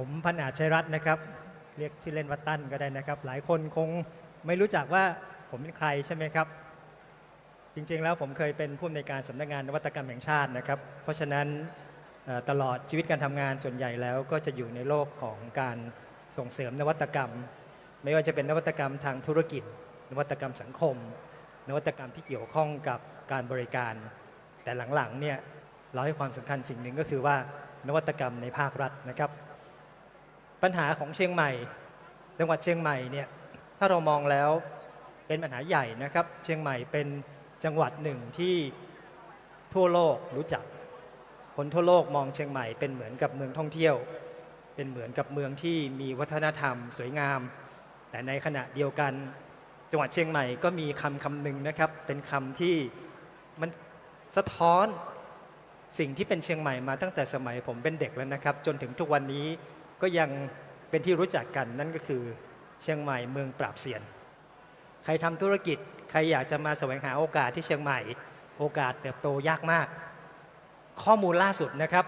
ผมพันอาชัยรัตน์นะครับ เรียกชื่อเล่นว่าตั้นก็ได้นะครับ หลายคนคงไม่รู้จักว่าผมเป็นใครใช่ไหมครับ จริงๆแล้วผมเคยเป็นผู้อำนวยการสำนักงานนวัตกรรมแห่งชาตินะครับ เพราะฉะนั้นตลอดชีวิตการทำงานส่วนใหญ่แล้ว ก็จะอยู่ในโลกของการส่งเสริมนวัตกรรม ไม่ว่าจะเป็นนวัตกรรมทางธุรกิจ นวัตกรรมสังคม นวัตกรรมที่เกี่ยวข้องกับการบริการ แต่หลังๆเนี่ยเราให้ความสำคัญสิ่งหนึ่งก็คือว่านวัตกรรมในภาครัฐนะครับ ปัญหาของเชียงใหม่ จังหวัดเชียงใหม่เนี่ยถ้าเรามองแล้วเป็นปัญหาใหญ่นะครับ เชียงใหม่เป็นจังหวัดหนึ่งที่ทั่วโลกรู้จัก คนทั่วโลกมองเชียงใหม่เป็นเหมือนกับเมืองท่องเที่ยว เป็นเหมือนกับเมืองที่มีวัฒนธรรม สวยงาม แต่ในขณะเดียวกัน จังหวัดเชียงใหม่ก็มีคำคำหนึ่งนะครับ เป็นคำที่มันสะท้อนสิ่งที่เป็นเชียงใหม่มาตั้งแต่สมัยผมเป็นเด็กแล้วนะครับ จนถึงทุกวันนี้ ก็ยังเป็นที่รู้จักกันนั่นก็คือเชียงใหม่เมืองปราบเซียน ใครทำธุรกิจใครอยากจะมาแสวงหาโอกาสที่เชียงใหม่ โอกาสเติบโตยากมาก ข้อมูลล่าสุดนะครับ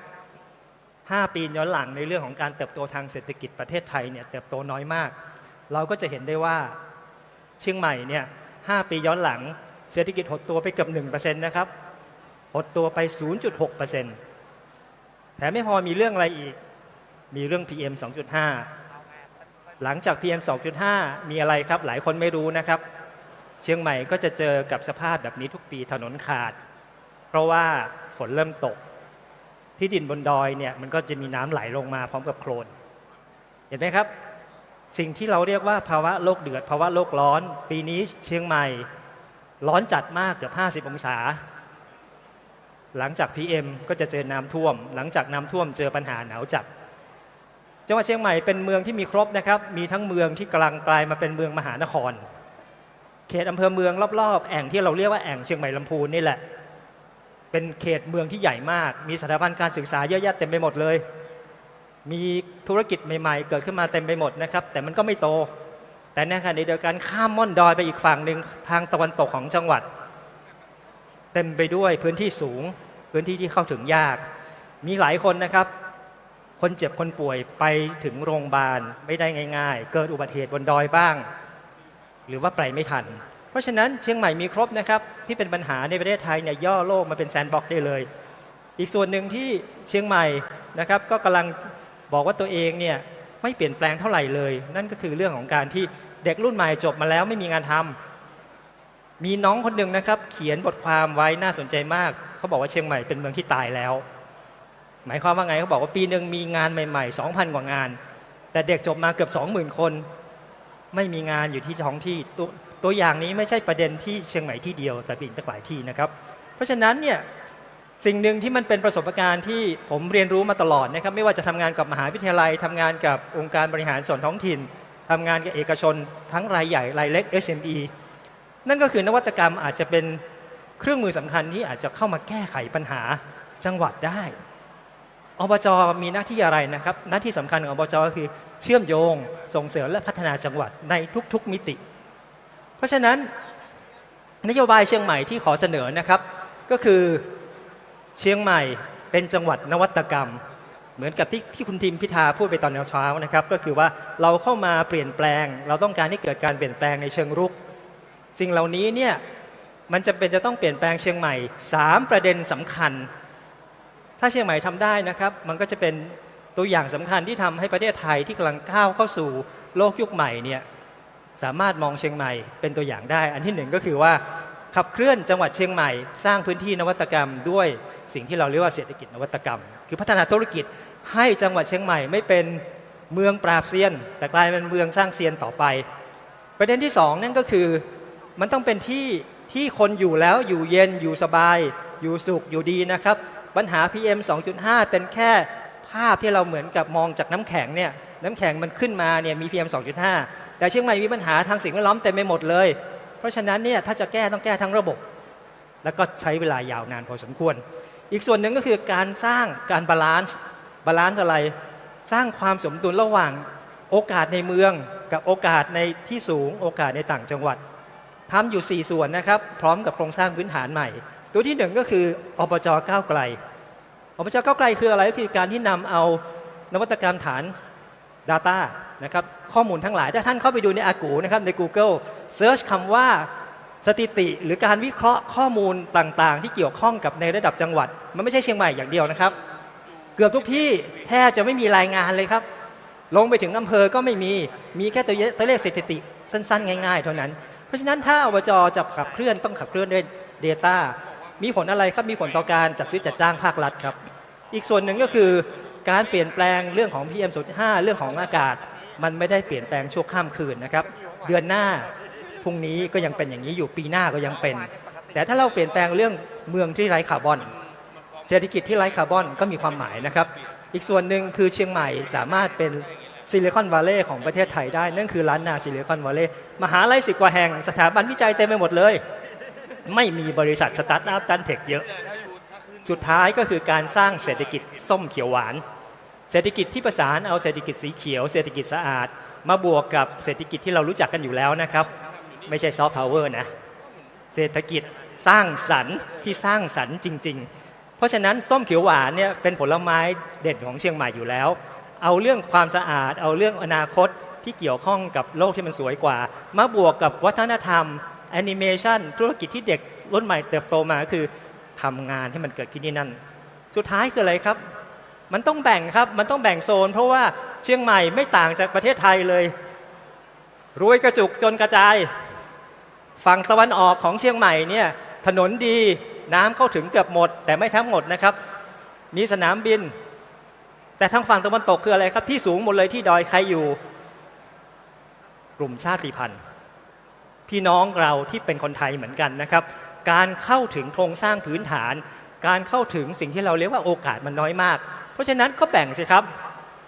5 ปีย้อนหลังในเรื่องของการเติบโตทางเศรษฐกิจประเทศไทยเนี่ยเติบโตน้อยมาก เราก็จะเห็นได้ว่าเชียงใหม่เนี่ย5ปีย้อนหลังเศรษฐกิจหดตัวไปเกือบ1%นะครับหดตัวไป 0.6%แถมไม่พอมีเรื่องอะไรอีก มีเรื่อง PM 2.5 หลังจาก PM 2.5 มีอะไรครับ หลายคนไม่รู้นะครับ เชียงใหม่ก็จะเจอกับสภาพแบบนี้ทุกปีถนนขาด เพราะว่าฝนเริ่มตก ที่ดินบนดอยเนี่ยมันก็จะมีน้ำไหลลงมาพร้อมกับโคลน เห็นไหมครับ สิ่งที่เราเรียกว่าภาวะโลกเดือด ภาวะโลกร้อน ปีนี้เชียงใหม่ร้อนจัดมากเกือบ 50 องศา หลังจาก PM ก็จะเจอน้ำท่วม หลังจากน้ำท่วมเจอปัญหาหนาวจัด จังหวัดเชียงใหม่เป็นเมืองที่มีครบนะครับ มีทั้งเมืองที่กลังกลายมาเป็นเมืองมหานคร เขตอำเภอเมืองรอบๆ แอ่งที่เราเรียกว่าแอ่งเชียงใหม่ลำพูนนี่แหละ เป็นเขตเมืองที่ใหญ่มาก มีสถาบันการศึกษาเยอะแยะเต็มไปหมดเลย มีธุรกิจใหม่ ๆ เกิดขึ้นมาเต็มไปหมดนะครับ แต่มันก็ไม่โต แต่ในขณะเดียวกันข้ามม่อนดอยไปอีกฝั่งหนึ่งทางตะวันตกของจังหวัด เต็มไปด้วยพื้นที่สูง พื้นที่ที่เข้าถึงยาก มีหลายคนนะครับ คนเจ็บคนป่วยไปถึงโรงพยาบาลไม่ได้ง่าย ๆ เกิดอุบัติเหตุบนดอยบ้าง หรือว่าไปไม่ทัน เพราะฉะนั้นเชียงใหม่มีครบนะครับที่เป็นปัญหาในประเทศไทยเนี่ยย่อโลกมาเป็นแซนด์บ็อกซ์ได้เลย อีกส่วนหนึ่งที่เชียงใหม่นะครับก็กำลังบอกว่าตัวเองเนี่ยไม่เปลี่ยนแปลงเท่าไหร่เลย นั่นก็คือเรื่องของการที่เด็กรุ่นใหม่จบมาแล้วไม่มีงานทำมีน้องคนหนึ่งนะครับ เขียนบทความไว้น่าสนใจมาก เขาบอกว่าเชียงใหม่เป็นเมืองที่ตายแล้ว หมายความว่าไงเขาบอกว่าปีหนึ่งมีงานใหม่ๆ 2,000 กว่างาน แต่เด็กจบมาเกือบ 20,000 คน ไม่มีงานอยู่ที่ท้องที่ตัวตัวอย่างนี้ไม่ใช่ประเด็นที่เชียงใหม่ที่เดียวแต่เป็นอีกตั้งหลายที่นะครับ เพราะฉะนั้นเนี่ยสิ่งหนึ่งที่มันเป็นประสบการณ์ที่ผมเรียนรู้มาตลอดนะครับไม่ว่าจะทำงานกับมหาวิทยาลัยทำงานกับองค์การบริหารส่วนท้องถิ่นทำงานกับเอกชน ทั้งรายใหญ่รายเล็ก SME นั่นก็คือนวัตกรรมอาจจะเป็นเครื่องมือสำคัญที่อาจจะเข้ามาแก้ไขปัญหาจังหวัดได้ อบจมีหน้าที่อะไรนะครับ หน้าที่สำคัญของอบจก็คือเชื่อมโยงส่งเสริมและพัฒนาจังหวัดในทุกๆมิติ เพราะฉะนั้นนโยบายเชียงใหม่ที่ขอเสนอนะครับ ก็คือเชียงใหม่เป็นจังหวัดนวัตกรรม เหมือนกับที่ที่คุณทิมพิธาพูดไปตอนเช้านะครับ ก็คือว่าเราเข้ามาเปลี่ยนแปลง เราต้องการให้เกิดการเปลี่ยนแปลงในเชิงรุกสิ่งเหล่านี้เนี่ยมันจะเป็นจะต้องเปลี่ยนแปลงเชียงใหม่ 3 ประเด็นสำคัญ ถ้าเชียงใหม่ทำได้นะครับ มันก็จะเป็นตัวอย่างสำคัญที่ทำให้ประเทศไทยที่กำลังก้าวเข้าสู่โลกยุคใหม่เนี่ยสามารถมองเชียงใหม่เป็นตัวอย่างได้ อันที่หนึ่งก็คือว่าขับเคลื่อนจังหวัดเชียงใหม่ สร้างพื้นที่นวัตกรรม ด้วยสิ่งที่เราเรียกว่าเศรษฐกิจนวัตกรรม คือพัฒนาธุรกิจให้จังหวัดเชียงใหม่ไม่เป็นเมืองปราบเซียน แต่กลายเป็นเมืองสร้างเซียนต่อไป ประเด็นที่สองนั่นก็คือมันต้องเป็นที่ที่คนอยู่แล้วอยู่เย็นอยู่สบาย อยู่สุขอยู่ดีนะครับ ปัญหา PM 2.5 เป็นแค่ภาพที่เราเหมือนกับมองจากน้ำแข็งเนี่ยน้ำแข็งมันขึ้นมาเนี่ยมี PM 2.5 แต่เชียงใหม่มีปัญหาทางสิ่งแวดล้อมเต็มไปหมดเลย เพราะฉะนั้นเนี่ยถ้าจะแก้ต้องแก้ทั้งระบบ แล้วก็ใช้เวลายาวนานพอสมควร อีกส่วนหนึ่งก็คือการสร้างการบาลานซ์บาลานซ์อะไร สร้างความสมดุลระหว่างโอกาสในเมือง กับโอกาสในที่สูง โอกาสในต่างจังหวัดทำอยู่ 4 ส่วนนะครับ พร้อมกับโครงสร้างพื้นฐานใหม่ ตัวที่หนึ่งก็คืออบจก้าวไกลอบจก้าวไกลคืออะไรก็คือการที่นำเอานวัตกรรมฐาน Data นะครับข้อมูลทั้งหลาย ถ้าท่านเข้าไปดูในอากูนะครับใน Google Search คำว่าสถิติหรือการวิเคราะห์ข้อมูลต่างๆ ที่เกี่ยวข้องกับในระดับจังหวัด มันไม่ใช่เชียงใหม่อย่างเดียวนะครับ เกือบทุกที่แทบจะไม่มีรายงานเลยครับ ลงไปถึงอำเภอก็ไม่มีมีแค่ตัวตัวเลขสถิติสั้นๆ ง่าย ๆ เท่านั้น เพราะฉะนั้นถ้าอบจจะขับเคลื่อนต้องขับเคลื่อนด้วย Data มีผลอะไรครับมีผลต่อการจัดซื้อจัดจ้างภาครัฐครับ อีกส่วนหนึ่งก็คือการเปลี่ยนแปลงเรื่องของ PM 2.5เรื่องของอากาศ มันไม่ได้เปลี่ยนแปลงชั่วข้ามคืนนะครับ เดือนหน้าพรุ่งนี้ก็ยังเป็นอย่างนี้อยู่ปีหน้าก็ยังเป็น แต่ถ้าเราเปลี่ยนแปลงเรื่องเมืองที่ไร้คาร์บอน เศรษฐกิจที่ไร้คาร์บอนก็มีความหมายนะครับ อีกส่วนหนึ่งคือเชียงใหม่สามารถเป็นซิลิคอนวัลเลย์ของประเทศไทยได้ นั่นคือร้านนาซิลิคอนวัลเลย์มหาลัยสิบกว่าแห่งสถาบันวิจัยเต็มไปหมดเลย ไม่มีบริษัทสตาร์ทอัพดันเทคเยอะ สุดท้ายก็คือการสร้างเศรษฐกิจส้มเขียวหวาน เศรษฐกิจที่ประสานเอาเศรษฐกิจสีเขียว เศรษฐกิจสะอาด มาบวกกับเศรษฐกิจที่เรารู้จักกันอยู่แล้วนะครับ ไม่ใช่ซอฟต์พาวเวอร์นะ เศรษฐกิจสร้างสรรค์ที่สร้างสรรค์จริง ๆ เพราะฉะนั้นส้มเขียวหวานเนี่ยเป็นผลไม้เด่นของเชียงใหม่อยู่แล้ว เอาเรื่องความสะอาด เอาเรื่องอนาคตที่เกี่ยวข้องกับโลกที่มันสวยกว่า มาบวกกับวัฒนธรรม แอนิเมชันธุรกิจที่เด็กรุ่นใหม่เติบโตมาคือทำงานให้มันเกิดขึ้นที่นั่น สุดท้ายคืออะไรครับ มันต้องแบ่งครับ มันต้องแบ่งโซน เพราะว่าเชียงใหม่ไม่ต่างจากประเทศไทยเลย รวยกระจุกจนกระจาย ฝั่งตะวันออกของเชียงใหม่เนี่ยถนนดีน้ำเข้าถึงเกือบหมด แต่ไม่ทั้งหมดนะครับ มีสนามบิน แต่ทางฝั่งตะวันตกคืออะไรครับ ที่สูงหมดเลยที่ดอยใครอยู่ กลุ่มชาติพันธุ์ พี่น้องเราที่เป็นคนไทยเหมือนกันนะครับ การเข้าถึงโครงสร้างพื้นฐาน การเข้าถึงสิ่งที่เราเรียกว่าโอกาสมันน้อยมาก เพราะฉะนั้นก็แบ่งสิครับ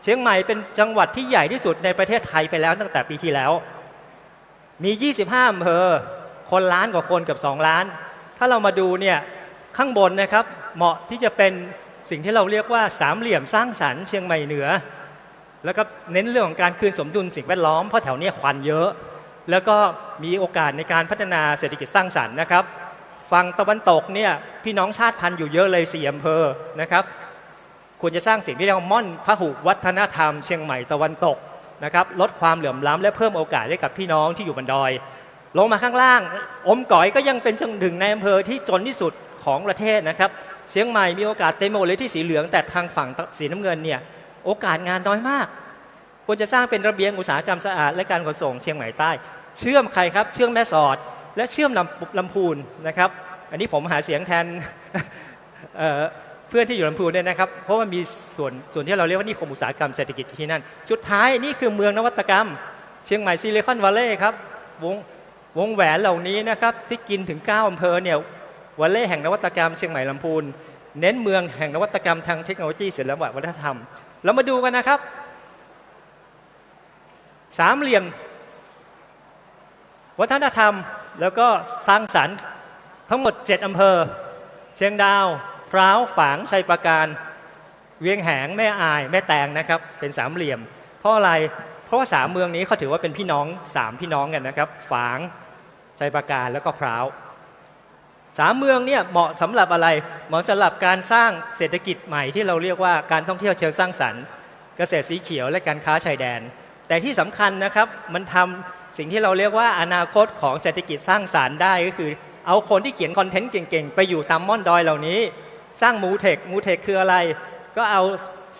เชียงใหม่เป็นจังหวัดที่ใหญ่ที่สุดในประเทศไทยไปแล้วตั้งแต่ปีที่แล้ว มี 25อำเภอคนล้านกว่าคนเกือบ2 ล้าน ถ้าเรามาดูเนี่ยข้างบนนะครับเหมาะที่จะเป็นสิ่งที่เราเรียกว่าสามเหลี่ยมสร้างสรรค์เชียงใหม่เหนือ แล้วก็เน้นเรื่องของการคืนสมดุลสิ่งแวดล้อมเพราะแถวเนี้ยควันเยอะ แล้วก็มีโอกาสในการพัฒนาเศรษฐกิจสร้างสรรค์นะครับ ฝั่งตะวันตกเนี่ยพี่น้องชาติพันธุ์อยู่เยอะเลยสี่อำเภอนะครับควรจะสร้างสิ่งที่เรียกว่าม่อนพหุวัฒนธรรมเชียงใหม่ตะวันตกนะครับลดความเหลื่อมล้ำและเพิ่มโอกาสให้กับพี่น้องที่อยู่บนดอย ลงมาข้างล่าง อมก๋อยก็ยังเป็นหนึ่งในอำเภอที่จนที่สุดของประเทศนะครับ เชียงใหม่มีโอกาสเต็มหมดเลยที่สีเหลืองแต่ทางฝั่งสีน้ำเงินเนี่ยโอกาสงานน้อยมาก ควรจะสร้างเป็นระเบียงอุตสาหกรรมสะอาดและการขนส่งเชียงใหม่ใต้ เชื่อมใครครับ เชื่อมแม่สอด และเชื่อมลำลำพูนนะครับ อันนี้ผมหาเสียงแทนเเพื่อนที่อยู่ลำพูนเนี่ยนะครับ เพราะว่ามีส่วนส่วนที่เราเรียกว่านิคมอุตสาหกรรมเศรษฐกิจที่นั่น สุดท้ายนี่คือเมืองนวัตกรรม เชียงใหม่ซิลิคอนวัลเลย์ครับวงวงแหวนเหล่านี้นะครับที่กินถึง 9อำเภอเนี่ยวัลเลย์แห่งนวัตกรรมเชียงใหม่ลำพูน เน้นเมืองแห่งนวัตกรรมทางเทคโนโลยีศิลปะวัฒนธรรม เรามาดูกันนะครับ สามเหลี่ยม วัฒนธรรมแล้วก็สร้างสรรค์ทั้งหมด 7อำเภอ เชียงดาวพร้าวฝางชัยปราการ เวียงแหงแม่อาย แม่แตงนะครับ เป็นสามเหลี่ยม เพราะอะไรเพราะว่าสามเมืองนี้เขาถือว่าเป็นพี่น้องสามพี่น้องกันนะครับ ฝางชัยปราการแล้วก็พร้าวสามเมืองเนี่ยเหมาะสำหรับอะไรเหมาะสำหรับการสร้างเศรษฐกิจใหม่ที่เราเรียกว่าการท่องเที่ยวเชิงสร้างสรรค์ เกษตรสีเขียวและการค้าชายแดน แต่ที่สำคัญนะครับมันทำสิ่งที่เราเรียกว่าอนาคตของเศรษฐกิจสร้างสารรค์ได้ก็คือ เอาคนที่เขียนคอนเทนต์เก่งๆ ไปอยู่ตามม่อนดอยเหล่านี้ สร้างมูเทคมูเทคคืออะไร ก็เอา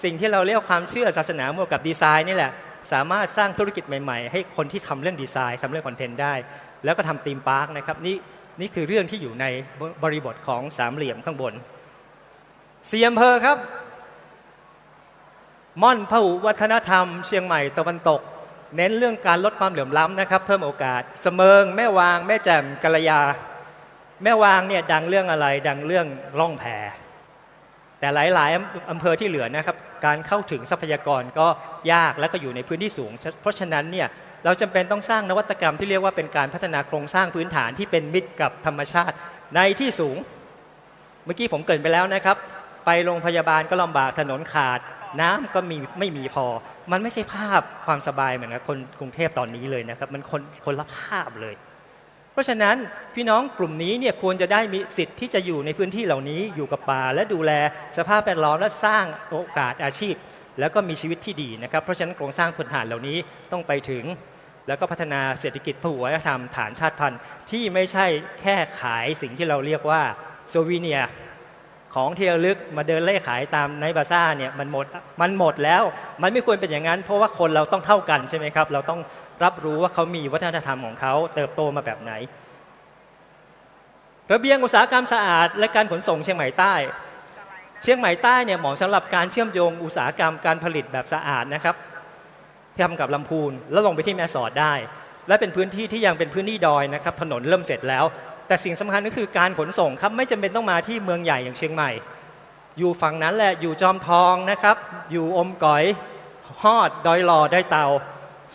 สิ่งที่เราเรียกว่าความเชื่อศาสนาบวกกับดีไซน์นี่แหละ สามารถสร้างธุรกิจใหม่ๆ ให้คนที่ทำเรื่องดีไซน์ทำเรื่องคอนเทนต์ได้ แล้วก็ทำธีมพาร์คนะครับนี่นี่คือเรื่องที่อยู่ในบริบทของสามเหลี่ยมข้างบนสี่อำเภอครับ ม่อนพหุวัฒนธรรมเชียงใหม่ตะวันตก เน้นเรื่องการลดความเหลื่อมล้ำนะครับ เพิ่มโอกาส เสมิง แม่วาง แม่แจ่มกัลยา แม่วางเนี่ยดังเรื่องอะไรดังเรื่องร่องแพแต่หลาย ๆ อำเภอที่เหลือนะครับ การเข้าถึงทรัพยากรก็ยากและก็อยู่ในพื้นที่สูง เพราะฉะนั้นเนี่ยเราจำเป็นต้องสร้างนวัตกรรมที่เรียกว่าเป็นการพัฒนาโครงสร้างพื้นฐานที่เป็นมิตรกับธรรมชาติในที่สูง เมื่อกี้ผมเกรินไปแล้วนะครับ ไปโรงพยาบาลก็ลำบากถนนขาด น้ำก็มีไม่มีพอ มันไม่ใช่ภาพความสบายเหมือนกับคนกรุงเทพตอนนี้เลยนะครับ มันคนคนละภาพเลย เพราะฉะนั้นพี่น้องกลุ่มนี้เนี่ยควรจะได้มีสิทธิ์ที่จะอยู่ในพื้นที่เหล่านี้อยู่กับป่าและดูแลสภาพแวดล้อมและสร้างโอกาสอาชีพ แล้วก็มีชีวิตที่ดีนะครับ เพราะฉะนั้นโครงสร้างพื้นฐานเหล่านี้ต้องไปถึงแล้วก็พัฒนาเศรษฐกิจพหุวัฒนธรรมฐานชาติพันธุ์ที่ไม่ใช่แค่ขายสิ่งที่เราเรียกว่าโซวีเนีย ของที่ระลึกมาเดินเล่ขายตามในบาซ่าเนี่ยมันหมดมันหมดแล้วมันไม่ควรเป็นอย่างนั้น เพราะว่าคนเราต้องเท่ากันใช่ไหมครับ เราต้องรับรู้ว่าเขามีวัฒนธรรมของเขาเติบโตมาแบบไหน ระเบียงอุตสาหกรรมสะอาด และการขนส่งเชียงใหม่ใต้ เชียงใหม่ใต้เนี่ยเหมาะสำหรับการเชื่อมโยงอุตสาหกรรมการผลิตแบบสะอาดนะครับที่ทำกับลำพูนแล้วลงไปที่แม่สอดได้ และเป็นพื้นที่ที่ยังเป็นพื้นที่ดอยนะครับถนนเริ่มเสร็จแล้ว แต่สิ่งสำคัญก็คือการขนส่งครับไม่จำเป็นต้องมาที่เมืองใหญ่อย่างเชียงใหม่ อยู่ฝั่งนั้นแหละอยู่จอมทองนะครับ อยู่อมก๋อยฮอดดอยหล่อได้เตา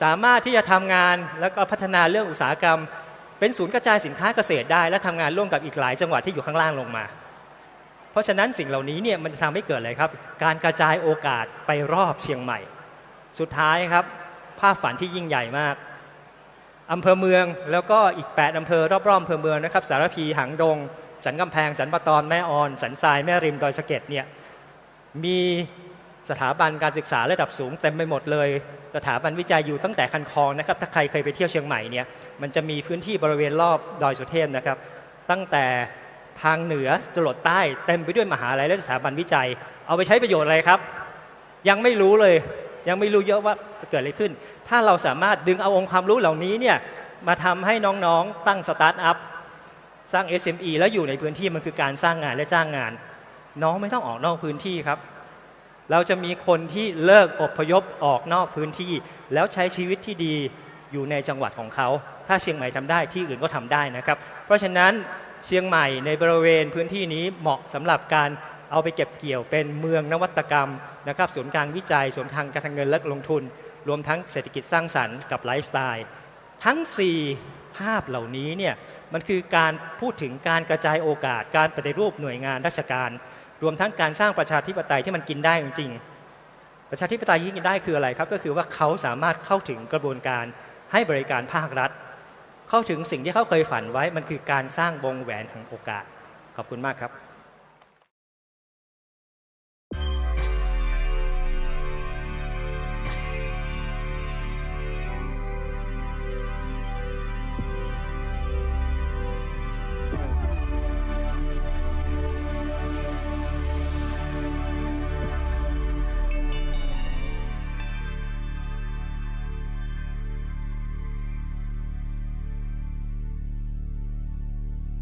สามารถที่จะทำงานแล้วก็พัฒนาเรื่องอุตสาหกรรม เป็นศูนย์กระจายสินค้าเกษตรได้ และทำงานร่วมกับอีกหลายจังหวัดที่อยู่ข้างล่างลงมา เพราะฉะนั้นสิ่งเหล่านี้เนี่ยมันจะทำให้เกิดอะไรครับ การกระจายโอกาสไปรอบเชียงใหม่ สุดท้ายครับ ภาพฝันที่ยิ่งใหญ่มาก อำเภอเมืองแล้วก็อีก 8 อำเภอรอบๆอำเภอเมืองนะครับสารพีหางดง สันกำแพง สันปะตอนแม่ออน สันทรายแม่ริมดอยสะเก็ดเนี่ยมีสถาบันการศึกษาระดับสูงเต็มไปหมดเลย สถาบันวิจัยอยู่ตั้งแต่คันคองนะครับถ้าใครเคยไปเที่ยวเชียงใหม่เนี่ยมันจะมีพื้นที่บริเวณรอบดอยสุเทพนะครับตั้งแต่ทางเหนือจรดใต้เต็มไปด้วยมหาลัยและสถาบันวิจัย เอาไปใช้ประโยชน์อะไรครับ ยังไม่รู้เลย ยังไม่รู้เยอะว่าจะเกิดอะไรขึ้น ถ้าเราสามารถดึงเอาองค์ความรู้เหล่านี้เนี่ยมาทำให้น้องๆตั้งสตาร์ทอัพสร้าง SME แล้วอยู่ในพื้นที่มันคือการสร้างงานและจ้างงาน น้องไม่ต้องออกนอกพื้นที่ครับ เราจะมีคนที่เลิกอพยพออกนอกพื้นที่ แล้วใช้ชีวิตที่ดีอยู่ในจังหวัดของเขา ถ้าเชียงใหม่ทำได้ที่อื่นก็ทำได้นะครับ เพราะฉะนั้นเชียงใหม่ในบริเวณพื้นที่นี้เหมาะสำหรับการ เอาไปเก็บเกี่ยวเป็นเมืองนวัตกรรมนะครับศูนย์การวิจัยศูนย์ทางการเงินและลงทุน รวมทั้งเศรษฐกิจสร้างสรรค์กับไลฟ์สไตล์ทั้ง 4 ภาพเหล่านี้เนี่ยมันคือการพูดถึงการกระจายโอกาสการปฏิรูปหน่วยงานราชการ รวมทั้งการสร้างประชาธิปไตยที่มันกินได้จริงๆประชาธิปไตยที่กินได้คืออะไรครับ ก็คือว่าเขาสามารถเข้าถึงกระบวนการให้บริการภาครัฐ เข้าถึงสิ่งที่เขาเคยฝันไว้มันคือการสร้างวงแหวนของโอกาสขอบคุณมากครับ